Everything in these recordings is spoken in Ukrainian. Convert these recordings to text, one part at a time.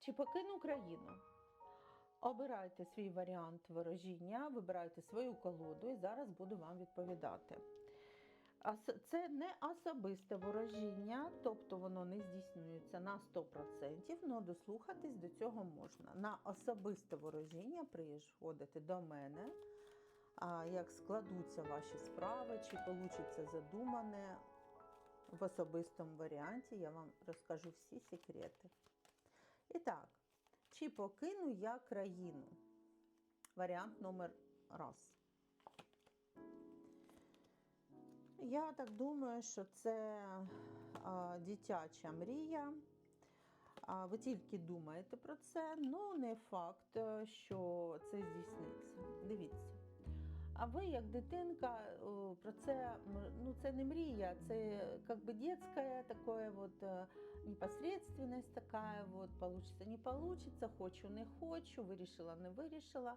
Чи покину країну? Обирайте свій варіант ворожіння, вибирайте свою колоду і зараз буду вам відповідати. Це не особисте ворожіння, тобто воно не здійснюється на 100%, але дослухатись до цього можна. На особисте ворожіння приїжджати до мене, як складуться ваші справи, чи вийде задумане в особистому варіанті, я вам розкажу всі секрети. І так, чи покину я країну? Варіант номер раз. Я так думаю, що це а, дитяча мрія. А, ви тільки думаєте про це, ну не факт, е, що це здійсниться. Дивіться. А ви, як дитинка, про це ну це не мрія, це як би детская такое вот е, непосредственность такая вот, получится, не получится, хочу, не хочу, вирішила, не вирішила.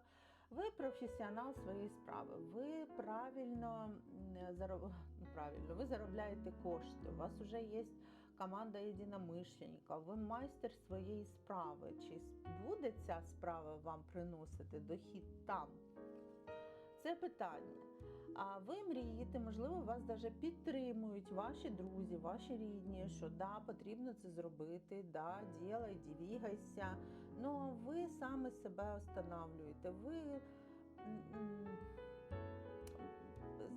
Ви професіонал своєї справи. Ви правильно зароб... ну, правильно, ви заробляєте кошти. У вас вже є команда єдиномишленників, ви майстер своєї справи. Чи буде ця справа вам приносити дохід там? Це питання. А ви мрієте, можливо, вас навіть підтримують ваші друзі, ваші рідні, що да, потрібно це зробити, да, ділай, двігайся. Ну ви саме себе останавлюєте. Ви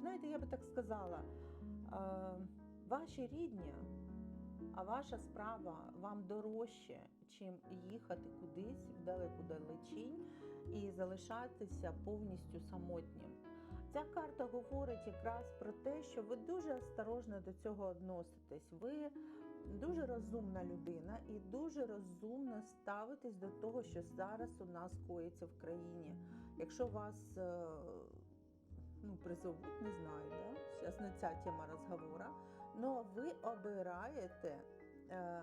знаєте, я би так сказала, ваші рідні, а ваша справа вам дорожче, чим їхати кудись в далеку далечінь і залишатися повністю самотнім. Ця карта говорить якраз про те, що ви дуже осторожно до цього відноситесь. Ви дуже розумна людина і дуже розумно ставитесь до того, що зараз у нас коїться в країні. Якщо вас е, ну, призовуть, не знаю, да? зараз не ця тема розговору, але ви обираєте е,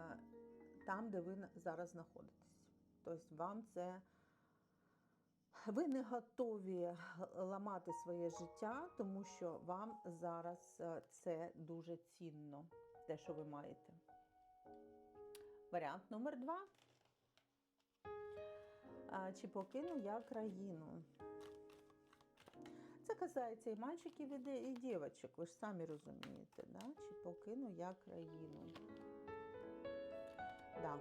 там, де ви зараз знаходитесь. Тобто вам це. Ви не готові ламати своє життя, тому що вам зараз е, це дуже цінно, те, що ви маєте. Варіант номер два. Чи покину я країну? Касається і мальчиків, і дівчаток, ви ж самі розумієте, да? чи покину я країну. Да.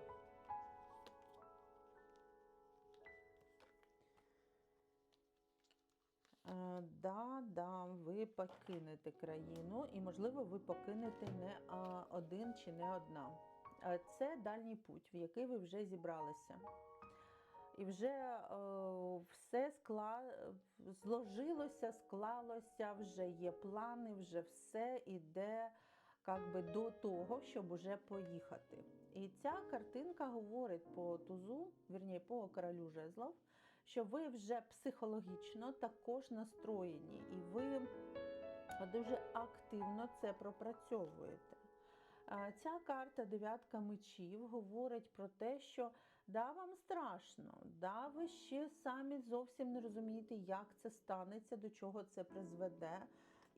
Е, Да, да, ви покинете країну, і, можливо, ви покинете не один чи не одна. Е, Це дальній путь, в який ви вже зібралися. І вже е, все скла... зложилося, склалося, вже є плани, вже все іде как би, до того, щоб уже поїхати. І ця картинка говорить по тузу, вірні, по королю жезлов, що ви вже психологічно також настроєні, і ви дуже активно це пропрацьовуєте. Ця карта дев'ятка мечів говорить про те, що да, вам страшно, да, ви ще самі зовсім не розумієте, як це станеться, до чого це призведе.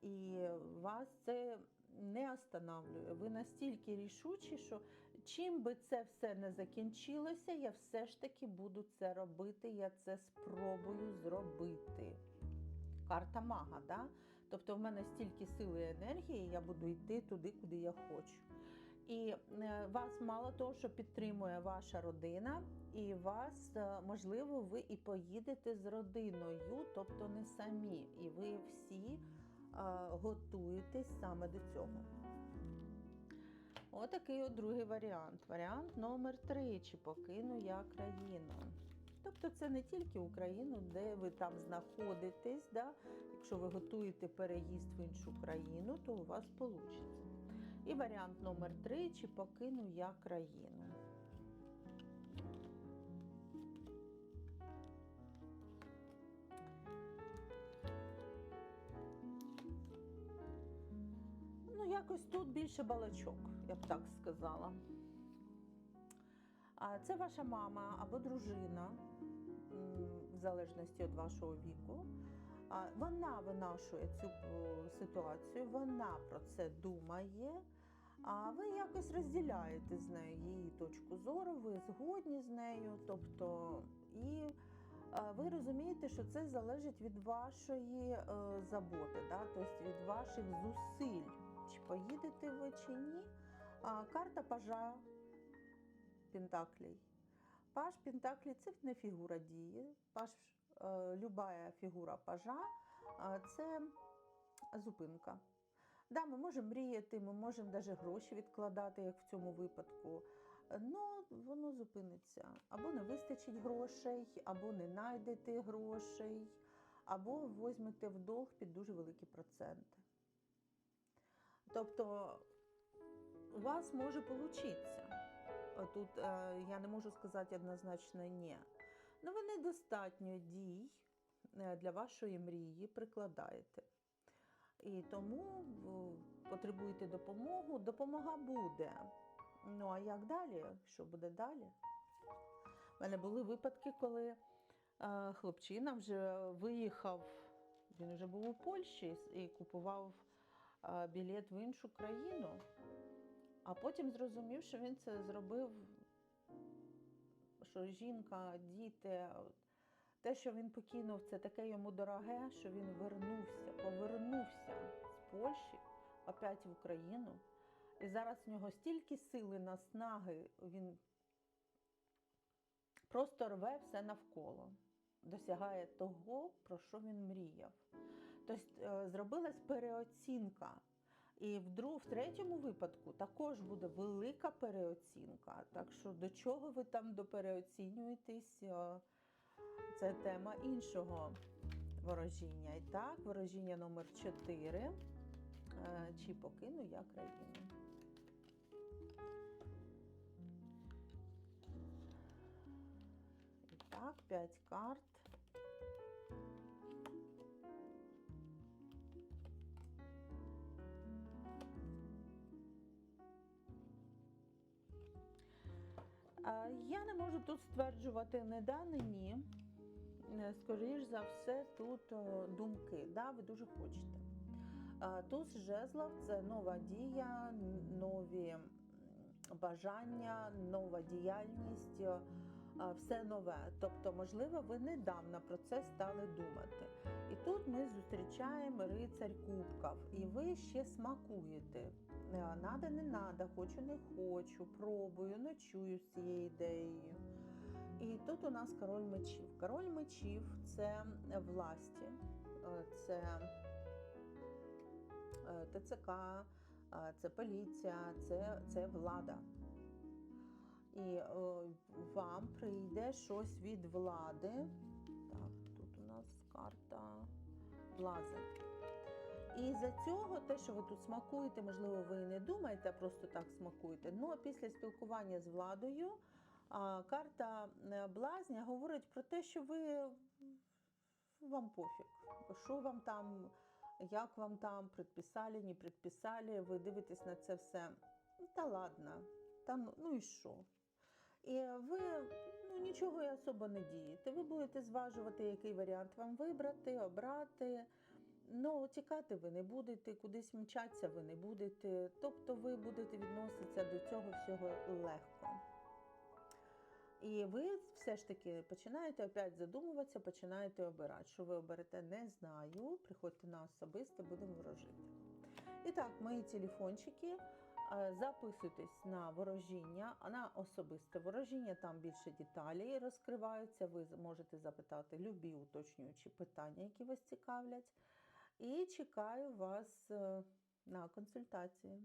І вас це не останавлює. Ви настільки рішучі, що чим би це все не закінчилося, я все ж таки буду це робити, я це спробую зробити. Карта мага, да? тобто в мене стільки сили і енергії, я буду йти туди, куди я хочу. І е, вас мало того, що підтримує ваша родина, і вас, е, можливо, ви і поїдете з родиною, тобто не самі. І ви всі е, готуєтесь саме до цього. Отакий от другий варіант. Варіант номер три. Чи покину я країну? Тобто це не тільки Україну, де ви там знаходитесь. Да? Якщо ви готуєте переїзд в іншу країну, то у вас вийде. І варіант номер три. Чи покину я країну? Ну, якось тут більше балачок, я б так сказала. А це ваша мама або дружина, в залежності від вашого віку. Вона винашує цю е, ситуацію, вона про це думає. А ви якось розділяєте з нею її точку зору, ви згодні з нею, тобто і е, ви розумієте, що це залежить від вашої е, заботи, да? тобто від ваших зусиль, чи поїдете ви чи ні. Карта пажа Пентаклей. Паж Пентаклі це не фігура дії. Паж, е, любая фігура пажа це зупинка. Да, ми можемо мріяти, ми можемо навіть гроші відкладати, як в цьому випадку. Ну, воно зупиниться. Або не вистачить грошей, або не знайдете грошей, або візьмете в долг під дуже великі проценти. Тобто у вас може получитися. Тут е, я не можу сказати однозначно ні. Ну, ви недостатньо дій е, для вашої мрії прикладаєте. І тому е, потребуєте допомогу. Допомога буде. Ну а як далі? Що буде далі? У мене були випадки, коли е, хлопчина вже виїхав, він вже був у Польщі і купував е, білет в іншу країну, а потім зрозумів, що він це зробив, що жінка, діти, те, що він покинув, це таке йому дороге, що він вернувся, повернувся з Польщі опять в Україну. І зараз в нього стільки сили, наснаги, він просто рве все навколо, досягає того, про що він мріяв. Тобто зробилась переоцінка. І в, в третьому випадку також буде велика переоцінка. Так що до чого ви там допереоцінюєтесь, е, це тема іншого ворожіння. І так, ворожіння номер 4. Чи покину я країну? І так, 5 карт. Я не можу тут стверджувати не да, не ні. Скоріше Скоріш за все, тут думки. Да, ви дуже хочете. Тут жезлов це нова дія, нові бажання, нова діяльність, е, все нове. Тобто, можливо, ви недавно про це стали думати. І тут ми зустрічаємо рицарь кубків, і ви ще смакуєте. Е, Надо, не надо, хочу, не хочу, пробую, ночую з цією ідеєю. І тут у нас король мечів. Король мечів це власті, е, це е, ТЦК, це поліція, це, це влада. І е, вам прийде щось від влади. Так, тут у нас карта блази. І за цього, те, що ви тут смакуєте, можливо, ви і не думаєте, просто так смакуєте. Ну а після спілкування з владою карта е, блазня говорить про те, що ви вам пофіг, що вам там, як вам там предписали, не предписали, ви дивитесь на це все. Ну, Та ладно, та ну, ну і що? І ви ну, нічого і особо не дієте. Ви будете зважувати, який варіант вам вибрати, обрати. Ну, тікати ви не будете, кудись мчатися ви не будете. Тобто ви будете відноситися до цього всього легко. І ви все ж таки починаєте опять задумуватися, починаєте обирати. Що ви оберете, не знаю. Приходьте на особисте, будемо ворожити. І так, мої телефончики. Записуйтесь на ворожіння, на особисте ворожіння, там більше деталей розкриваються. Ви можете запитати любі уточнюючі питання, які вас цікавлять. І чекаю вас е, на консультації.